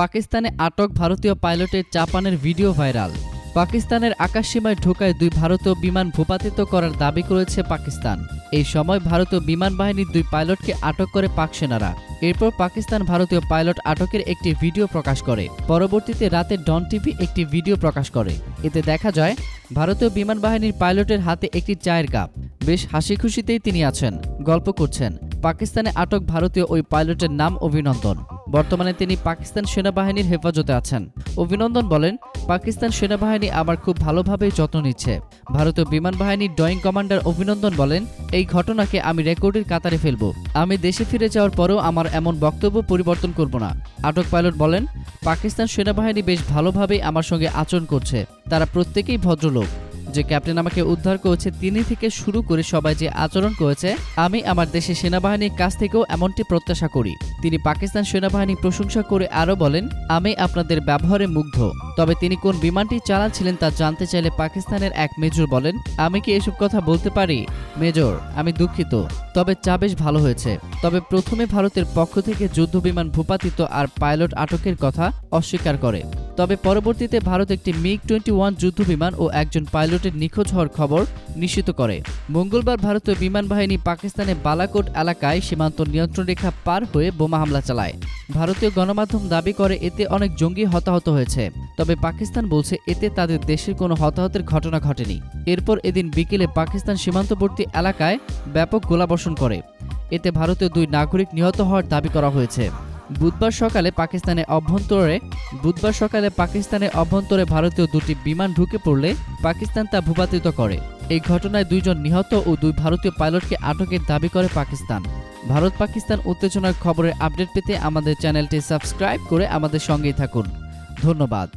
পাকিস্তানে আটক ভারতীয় পাইলটের চাপানের ভিডিও ভাইরাল। পাকিস্তানের আকাশসীমায় ঢোকায় দুই ভারতীয় বিমান ভূপাতিত করার দাবি করেছে পাকিস্তান। এই সময় ভারতীয় বিমান বাহিনীর দুই পাইলটকে আটক করে পাক সেনারা। এরপর পাকিস্তান ভারতীয় পাইলট আটকের একটি ভিডিও প্রকাশ করে। পরবর্তীতে রাতে ডন টিভি একটি ভিডিও প্রকাশ করে। এতে দেখা যায়, ভারতীয় বিমান বাহিনীর পাইলটের হাতে একটি চায়ের কাপ। বেশ হাসি খুশিতেই তিনি আছেন। গল্প করছেন, পাকিস্তানে আটক ভারতীয় ওই পাইলটের নাম অভিনন্দন। বর্তমানে তিনি পাকিস্তান সেনাবাহিনীর হেফাজতে আছেন। অভিনন্দন বলেন, পাকিস্তান সেনাবাহিনী আমার খুব ভালোভাবেই যত্ন নিচ্ছে। ভারতীয় বিমান বাহিনীর ড্রয়িং কমান্ডার অভিনন্দন বলেন, এই ঘটনাকে আমি রেকর্ডের কাতারে ফেলব। আমি দেশে ফিরে যাওয়ার পরেও আমার এমন বক্তব্য পরিবর্তন করব না। আটক পাইলট বলেন, পাকিস্তান সেনাবাহিনী বেশ ভালোভাবেই আমার সঙ্গে আচরণ করছে। তারা প্রত্যেকেই ভদ্রলোক। যে ক্যাপ্টেন আমাকে উদ্ধার করেছে, তিনি থেকে শুরু করে সবাই যে আচরণ করেছে, আমি আমার দেশের সেনাবাহিনীর কাছ থেকেও এমনটি প্রত্যাশা করি। তিনি পাকিস্তান সেনাবাহিনী প্রশংসা করে আরও বলেন, আমি আপনাদের ব্যবহারে মুগ্ধ। তবে তিনি কোন বিমানটি চালাচ্ছিলেন তা জানতে চাইলে পাকিস্তানের এক মেজর বলেন, আমি কি এসব কথা বলতে পারি? মেজর, আমি দুঃখিত। তবে চা বেশ ভালো হয়েছে। তবে প্রথমে ভারতের পক্ষ থেকে যুদ্ধ বিমান ভূপাতিত আর পাইলট আটকের কথা অস্বীকার করে। তবে পরবর্তীতে ভারত একটি মিগ টোয়েন্টি ওয়ান যুদ্ধ বিমান ও একজন পাইলটের নিখোঁজ হওয়ার খবর নিশ্চিত করে। মঙ্গলবার ভারতীয় বিমান বাহিনী পাকিস্তানে বালাকোট এলাকায় সীমান্ত নিয়ন্ত্রণ রেখা পার হয়ে বোমা হামলা চালায়। ভারতীয় গণমাধ্যম দাবি করে এতে অনেক জঙ্গি হতাহত হয়েছে, তবে পাকিস্তান বলছে এতে তাদের দেশের কোনো হতাহতের ঘটনা ঘটেনি। এরপর এদিন বিকেলে পাকিস্তান সীমান্তবর্তী এলাকায় ব্যাপক গোলাবর্ষণ করে। এতে ভারতীয় দুই নাগরিক নিহত হওয়ার দাবি করা হয়েছে। বুধবার সকালে পাকিস্তানের অভ্যন্তরে, বুধবার সকালে পাকিস্তানের অভ্যন্তরে ভারতীয় দুটি বিমান ঢুকে পড়লে পাকিস্তান তা ভূপাতিত করে। এই ঘটনায় দুইজন নিহত ও দুই ভারতীয় পাইলটকে আটকের দাবি করে পাকিস্তান। ভারত পাকিস্তান উত্তেজনার খবরের আপডেট পেতে আমাদের চ্যানেলটি সাবস্ক্রাইব করে আমাদের সঙ্গেই থাকুন। ধন্যবাদ।